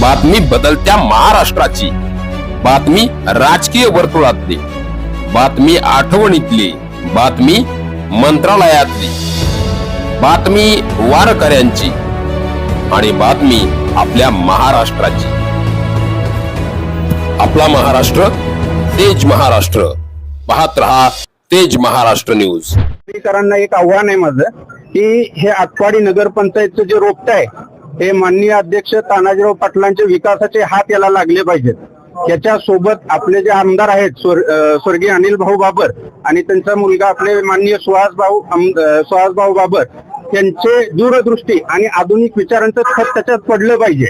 बातमी बदलत्या महाराष्ट्राची. बातमी राजकीय वर्तुळातली. बातमी आठवणीतली. बातमी मंत्रालयातली. बातमी वारकऱ्यांची. आणि बातमी आपल्या महाराष्ट्राची. आपला महाराष्ट्र तेज महाराष्ट्र. पाहत रहा तेज महाराष्ट्र न्यूज. एक आव्हान आहे माझं की हे आटपाडी नगरपंचायतचं जे रोपट आहे हे माननीय अध्यक्ष तानाजीराव पाटलांचे विकासाचे हात याला लागले पाहिजेत. त्याच्या सोबत आपले जे आमदार आहेत स्वर्गीय अनिल भाऊ बाबर आणि त्यांचा मुलगा आपले माननीय सुहास भाऊ सुहास भाऊ बाबर त्यांचे दूरदृष्टी आणि आधुनिक विचारांचं खत त्याच्यात पडलं पाहिजे.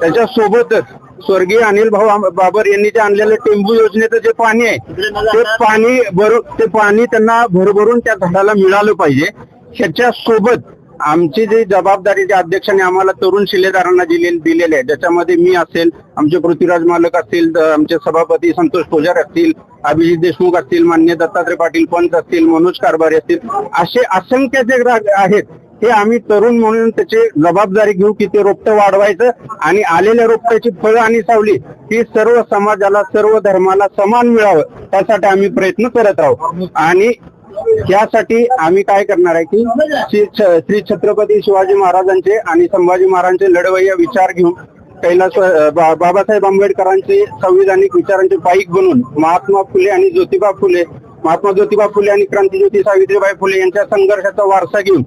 त्याच्या सोबतच स्वर्गीय अनिल भाऊ बाबर यांनी जे आणलेलं टेंबू योजनेचं जे पाणी आहे ते पाणी भर ते पाणी त्यांना भरभरून त्या झाडाला मिळालं पाहिजे. ह्याच्या सोबत आमची जी जबाबदारी जे अध्यक्षांनी आम्हाला तरुण शिलेदारांना दिलेली दिलेली आहे ज्याच्यामध्ये मी असेल आमचे पृथ्वीराज मालक असतील आमचे सभापती संतोष पोजार असतील अभिजित देशमुख असतील मान्य दत्तात्रय पाटील पंत असतील मनोज कारभारी असतील असे असंख्य जे ग्राहक आहेत हे आम्ही तरुण म्हणून त्याची जबाबदारी घेऊ की ते रोपटं वाढवायचं आणि आलेल्या रोपट्याची फळं आणि सावली ही सर्व समाजाला सर्व धर्माला समान मिळावं त्यासाठी आम्ही प्रयत्न करत आहोत आणि त्यासाठी आम्ही काय करणार आहे की श्री श्री छत्रपती शिवाजी महाराजांचे आणि संभाजी महाराजांचे लढवय्या विचार घेऊन कैलास बाबासाहेब आंबेडकरांचे संविधानिक विचारांचे पाईक बनून महात्मा फुले आणि ज्योतिबा फुले महात्मा ज्योतिबा फुले आणि क्रांतीज्योती सावित्रीबाई फुले यांच्या संघर्षाचा वारसा घेऊन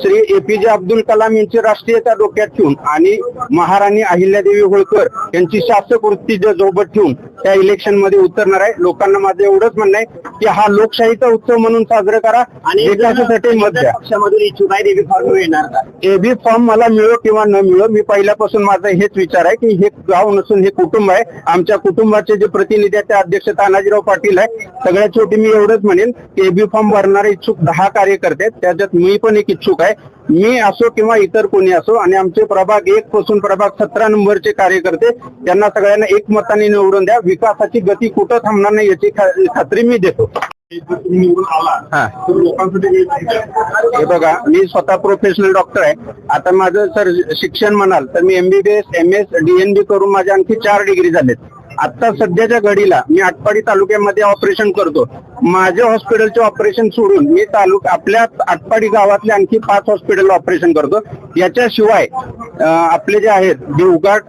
श्री एपीजे अब्दुल कलाम यांची राष्ट्रीयता डोक्यात ठेवून आणि महाराणी अहिल्यादेवी होळकर यांची शासक वृत्ती ज- ठेवून त्या इलेक्शनमध्ये उतरणार आहे. लोकांना माझं एवढंच म्हणणं आहे की हा लोकशाहीचा उत्सव म्हणून साजरा करा आणि विकासासाठी मत द्या. पक्षामधून इच्छुक आहे एबी फॉर्म येणार का? एबी फॉर्म मला मिळो किंवा न मिळो मी पहिल्यापासून माझा हेच विचार आहे की हे गाव नसून हे कुटुंब आहे. आमच्या कुटुंबाचे जे प्रतिनिधी आहेत ते अध्यक्ष तानाजीराव पाटील आहे सगळ्यात शेवटी मी एवढंच म्हणेन की एबी फॉर्म भरणारे इच्छुक दहा कार्यकर्ते त्याच्यात मी पण एक इच्छुक आहे. मी असो किंवा इतर कोणी असो आणि आमचे प्रभाग एक पासून प्रभाग सतरा नंबरचे कार्यकर्ते त्यांना सगळ्यांना एकमताने निवडून द्या. विकासाची गती कुठं थांबणार नाही याची खात्री मी देतो. हा. बघा मी स्वतः प्रोफेशनल डॉक्टर आहे. आता माझं सर शिक्षण म्हणाल तर मी एमबीबीएस एम एस डीएनबी करून माझ्या आणखी चार डिग्री झालेत. आता सध्याच्या घडीला मी आटपाडी तालुक्यामध्ये ऑपरेशन करतो. माझ्या हॉस्पिटलचे ऑपरेशन सोडून मी तालुका आपल्या आटपाडी गावातले आणखी पाच हॉस्पिटल ऑपरेशन करतो. याच्याशिवाय आपले जे आहेत देवघाट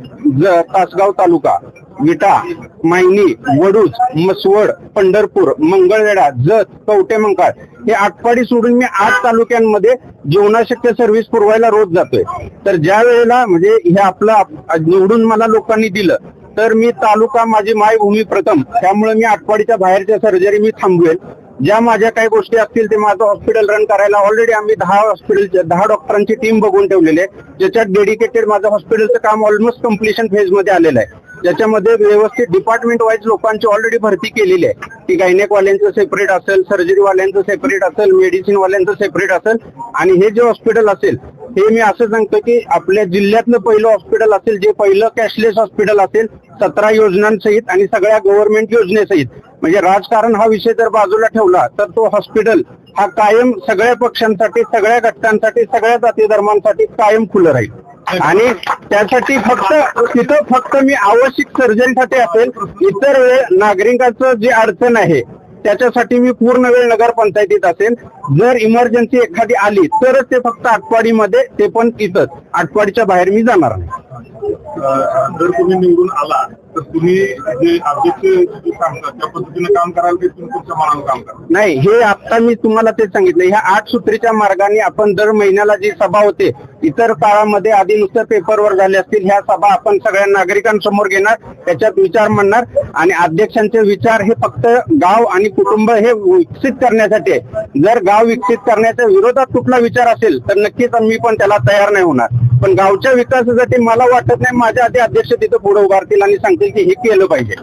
तासगाव तालुका विटा मायनी वडूज मसवड पंढरपूर मंगळवेढा जत कवटे मंकाळ हे आटपाडी सोडून मी आठ तालुक्यांमध्ये जीवनाशक्य सर्व्हिस पुरवायला रोज जातोय. तर ज्या वेळेला म्हणजे हे आपलं आप- निवडून मला लोकांनी दिलं तर मी तालुका माझी मायभूमी प्रथम. त्यामुळे मी आटपाडीच्या बाहेरच्या सर्जरी मी थांबवेल. ज्या माझ्या काही गोष्टी असतील ते माझं हॉस्पिटल रन करायला ऑलरेडी आम्ही दहा हॉस्पिटल दहा डॉक्टरांची टीम बघून ठेवलेली आहे. ज्याच्यात डेडिकेटेड माझं हॉस्पिटलचं काम ऑलमोस्ट कम्प्लिशन फेजमध्ये आलेलं आहे. ज्याच्यामध्ये व्यवस्थित डिपार्टमेंट वाईज लोकांची ऑलरेडी भरती केलेली आहे. की गायनेक वाल्यांचं सेपरेट असेल सर्जरी वाल्यांचं सेपरेट असेल मेडिसिन वाल्यांचं सेपरेट असेल. आणि हे जे हॉस्पिटल असेल हे मी असं सांगतो की आपल्या जिल्ह्यातलं पहिलं हॉस्पिटल असेल जे पहिलं कॅशलेस हॉस्पिटल असेल सतरा योजनांसहित आणि सगळ्या गव्हर्नमेंट योजनेसहित. म्हणजे राजकारण हा विषय जर बाजूला ठेवला तर तो हॉस्पिटल हा कायम सगळ्या पक्षांसाठी सगळ्या घटकांसाठी सगळ्या जाती धर्मांसाठी कायम खुलं राहील. आणि त्यासाठी फक्त तिथं फक्त मी आवश्यक सर्जनसाठी असेल इतर वेळ नागरिकांचं जी अडचण आहे त्याच्यासाठी मी पूर्ण वेळ नगरपंचायतीत असेल. जर इमर्जन्सी एखादी आली तरच ते फक्त आठवाडीमध्ये ते पण तिथंच. आठवाडीच्या बाहेर मी जाणार नाही. जर तुम्ही निवडून आला तर तुम्ही जे अध्यक्ष सांगतात त्या पद्धतीने काम कराल की तुम्ही तुमच्या मनानं काम कराल नाही हे आता मी तुम्हाला तेच सांगितलं. ह्या आठ सूत्रीच्या मार्गाने आपण दर महिन्याला जी सभा होते इतर काळामध्ये आधी नुसतं पेपरवर झाले असतील ह्या सभा आपण सगळ्या नागरिकांसमोर घेणार त्याच्यात विचार मांडणार आणि अध्यक्षांचे विचार हे फक्त गाव आणि कुटुंब हे विकसित करण्यासाठी आहे. जर गाव विकसित करण्याच्या विरोधात कुठला विचार असेल तर नक्कीच मी पण त्याला तयार नाही होणार. पण गावच्या विकासासाठी मला वाटत नाही. माझ्या आधी अध्यक्ष तिथं पुढे उभारतील आणि सांगतील की हे केलं पाहिजे.